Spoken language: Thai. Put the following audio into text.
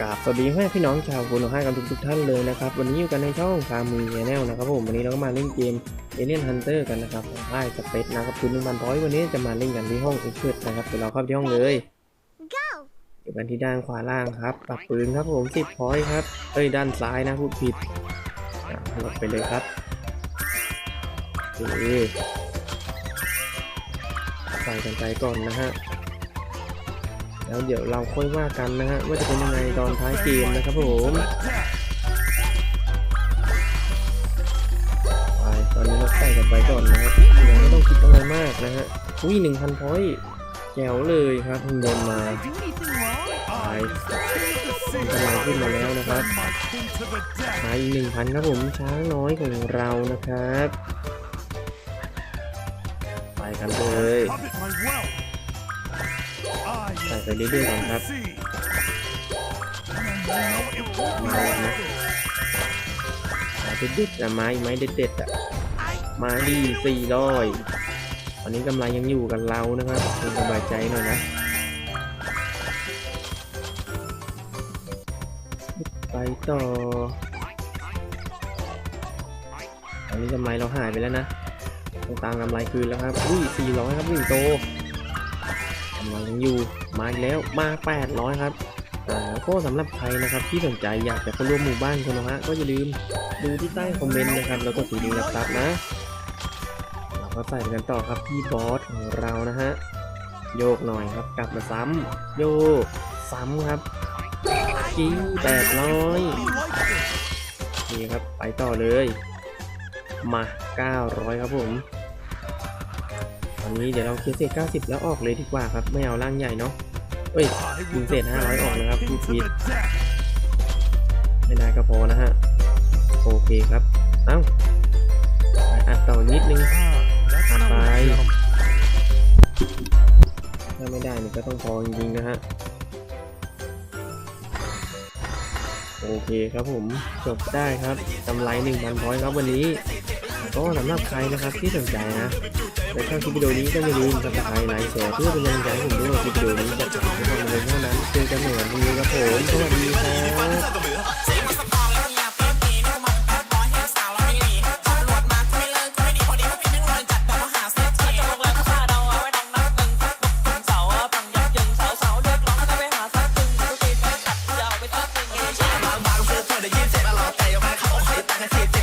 กราบสวัสดีให้พี่น้องชาวคุณห้ากันทุกทุกๆท่านเลยนะครับ วันนี้อยู่กันในช่องฟาร์มีแนลนะครับผมวันนี้เราก็มาเล่นเกมเอเลียนฮันเตอร์กันนะครับของค่ายสเปซนะครับคุณหนึ่งพันร้อยวันนี้จะมาเล่นกันที่ห้องเอ็กซ์เพรสนะครับเดี๋ยวเราเข้าไปที่ห้องเลย Go! อยู่กันที่ด้านขวาล่างครับปรับปืนครับผมสิบพอยต์ครับเอ้ยด้านซ้ายนะพูดผิดอะลบไปเลยครับโอเคใส่กันไปก่อนนะฮะ แล้วเดี๋ยวเราค่อยว่ากันนะฮะว่าจะเป็นยังไงตอนท้ายเกมนะครับผมไปตอนนี้เราใส่กันไปก่อนนะครับยังไม่ต้องคิดอะไรมากนะฮะอุ้ยหนึ่งพันพอยต์แจ๋วเลยครับหุ่นยนต์มาไปกำลังขึ้นมาแล้วนะครับมาอีกหนึ่งพันครับผมช้างน้อยของเรานะครับ ไปกันเลย ใส่ไปเรื่อยๆก่อนครับมาแล้วนะมาเด็ดๆอะไม้ไม้เด็ดๆอะมาดีสี่ร้อยตอนนี้กำไรยังอยู่กับเรานะครับคุณสบายใจหน่อยนะไปต่อตอนนี้กำไรเราหายไปแล้วนะต้องตามกำไรคืนแล้วครับ อุ้ยสี่ร้อยครับหนึ่งโต กำไรยังอยู่มาอีกแล้วมาแปดร้อยครับก็สำหรับใครนะครับที่สนใจอยากจะเข้าร่วมหมู่บ้านกันนะฮะก็อย่าลืมดูที่ใต้คอมเมนต์นะครับแล้วก็ตีดีนะครับนะ เราก็ใส่กันต่อครับพี่บอสของเรานะฮะโยกหน่อยครับกลับมาซ้ำโยกซ้ำครับกิ้งแปดร้อยนี่ครับไปต่อเลย มาเก้าร้อยครับผม นนี้เดี๋ยวเราเคลียร์เศษ90 แล้วออกเลยดีกว่าครับ ไม่เอาร่างใหญ่เนาะเอ้ยยิงเศษ500 ออกนะครับพูดผิดไม่ได้ก็พอนะฮะ โอเคครับ เอ้าอัดต่อนิดนึงไปถ้าไม่ได้นี่ก็ต้องพอจริงๆนะฮะโอเคครับผมจบได้ครับกำไร1,000พอยต์ครับวันนี้ ก็สำหรับใครนะครับที่สนใจนะแต่ถ้าคลิปวิดีโอนี้ก็อย่าลืมกดติดามไลน์แชร์เพื่อเป็นกำลังใจผมด้วยคลิปวิดีโอนี้จะถ่ายทุกคนเลยเท่านั้นเจอกันใหม่วันพอนี้ครับผมสวัสดีครับเธอได้ยินเสียขา